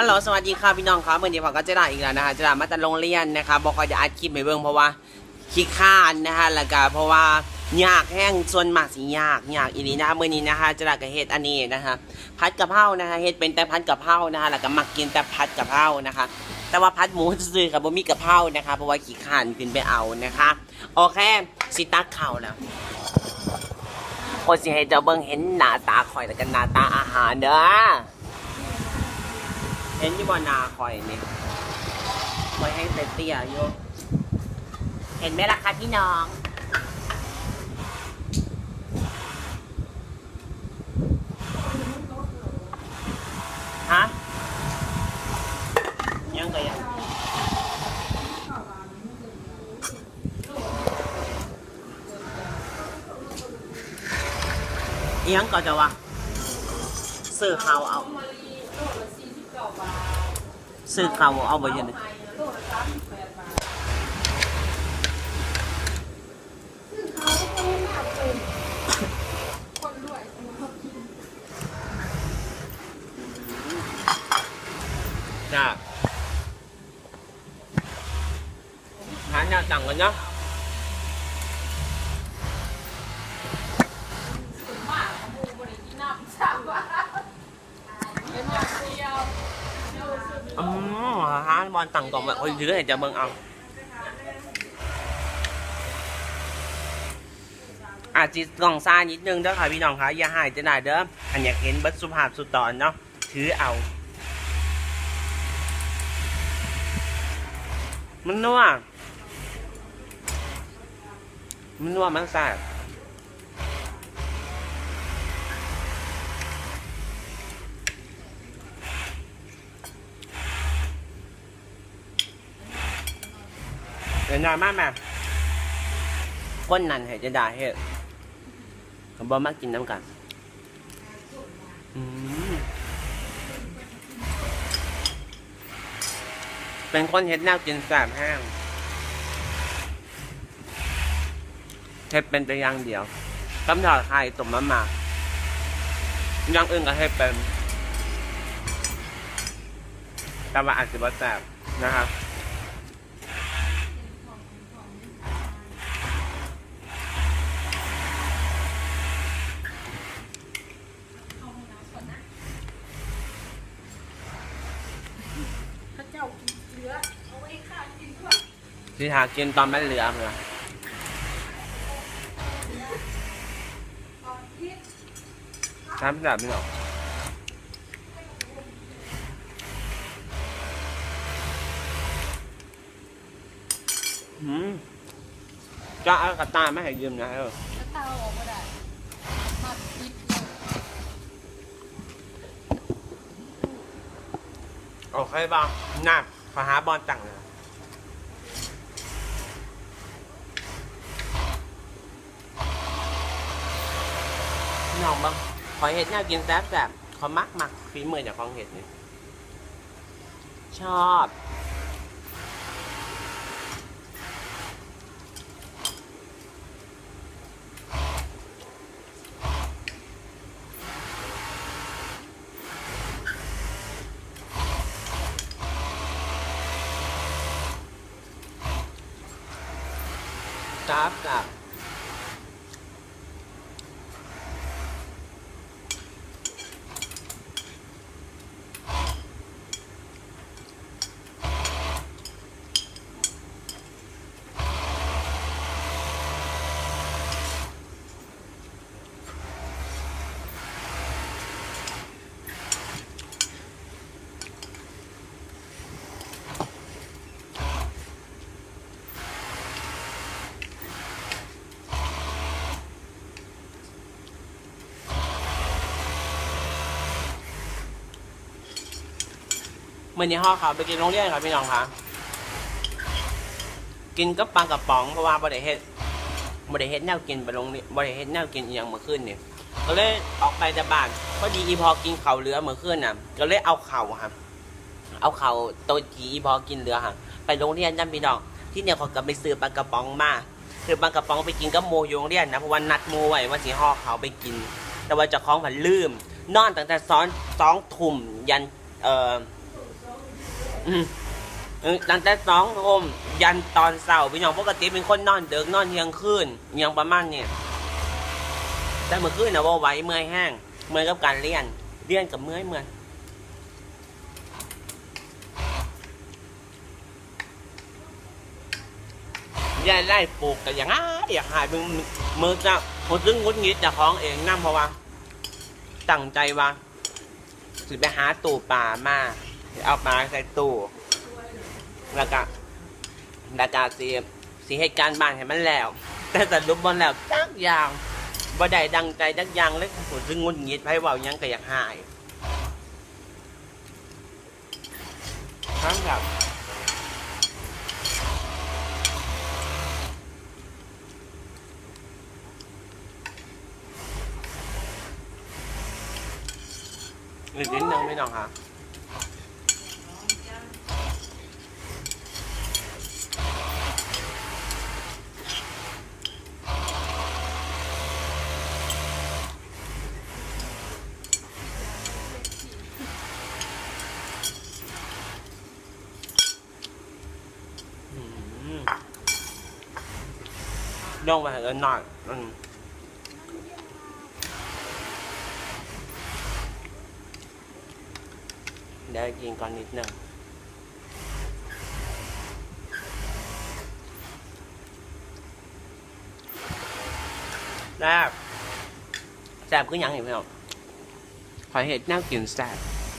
ฮัลโหลสวัสดีค่ะพี่น้องครับเมื่อนี้ผมก็จะได้อีกแล้วนะคะจะได้มาแต่โรงเรียนนะคะบอกว่าจะอัดคลิปไปเบิ่งเพราะว่าขี้ข้านนะคะแล้วก็เพราะว่ายากแห้งส่วนมากสิยากยากอีนี้นะคะเมื่อนี้นะคะจะได้กับเฮ็ดอันนี้นะคะพัดกะเพรานะคะเฮ็ดเป็นแต่พัดกะเพรานะคะแล้วก็มักกินแต่พัดกะเพรานะคะ แต่ว่าพัดหมูซื้อกับบ่มีกะเพรานะคะ เพราะว่าขี้ข้านขึ้นไปเอานะคะโอเคสิตักข้าวแล้วโอ้สิให้เจ้าเบิ่งเห็นหน้าตาข่อยแล้วกันหน้าตาอาหารเด้อ เห็นยู่บนนาคอยนี่คอยให้เตี้ยๆอยู่เห็นไหมล่ะคะพี่น้องฮะยังก็ยังอิหยังก็จะว่าซื้อข้าเอา ซื้อข้าวเอาไปยังไงจ้าหาแนวต่างกันเนาะ อ๋อฮะบอลต่างกล่องแบบโอ้ยถือให้จะเบิ่งเอาอาจจะกล่องซ่านิดนึงเด้อค่ะพี่น้องคะอย่าหายจะได้เด้ออันอยากเห็นบัตสุภาพสุดตอนเนาะถือเอา มันนัวมันนัวมันแซ่บ นอนมากแม่ก้นนั่นให้จะได้เฮ็ดผมบอกมากินน้ำกันเป็นคนเฮ็ดแนวกินแสบแห้งเฮ็ดเป็นแต่อย่างเดียวกำถอดไข่ต้มมะมาอย่างอื่นก็เฮ็ดเป็นแต่ว่าอาจจะบ่แสบนะครับ พระเจ้ากินเชื้อเอาไว้ข้ากินด้วย ที่หากินตอนไม่เหลือเลยตอน้ำแบบนี้หรออืมจะเอากระตาไม่ให้ยืมนะเออพระเจ้าออกมาได้มาคิดเลยโอเคบ้างน่าขอหาบอลตังเลย น้องบ้างขอเห็ดแนวกินแซ่บแบบขอมักมักฝีมือจากของเห็ดนี่ชอบจับกับเมื่อนี้ห่อเขาไปกินโรงเรียนครับพี่น้องคะกินกับปลากระป๋องเพราะว่าบริเฮ็ดบริเฮ็ดแนวกินไปโรงเรียนบริเฮ็ดแนวกินอย่างเมื่อคืนเนี่ยก็เลยออกไปจากบ้านพอดีอีพอกินเข้าเหลือเมื่อคืนน่ะ ก็เลยเอาเข่าครับ เอาเข่าวโตวจีอีพอกินเหลือค่ะไปโรงเรียนนั่นพี่น้องที่เนี่ยเขาก็ไปซื้อปลากระป๋องมาคือปลากระป๋องไปกินกับโมอยู่โรงเรียนนะเพราะว่านัดโมไว้ว่าสิห่อเขาไปกิน แต่ว่าจะคล้องผันลืม นอนตั้งแต่ซ้อนสองทุ่มยันเอ่อ ตั้งแต่สองโมยันตอนเสาร์พี่น้องปกติเป็นคนนอนเดิกนอนเที่ยงคืนยังประมาณเนี่ยแต่เมื่อคืนนะว่าไหวเมื่อยแห้งเมื่อยกับการเรียนเรียนกับเมื่อยเมื่อยยายไล่ปลูกกันอย่างอ้าอยากหายมึงมือจะผมซึ่งงุดหงิดจากของเองนั่เพราะว่าตั้งใจว่าสิไปหาตู่ป่ามา เอาปลาใส่ตู้แล้วก็แล้วก็สิสิเหตุการณ์บ้านให้มันแล้ว แต่สรุปบนแล้วจักอย่างบ่ได้ดังใจจักอย่างเลยผมซึ่งงุนงิดไผเว้ายังก็อยากหายครับครับอีกนิดนึงไม่ต้องครับ อื มย่องไปเออหน่อยอืมเดี๋ยวกิน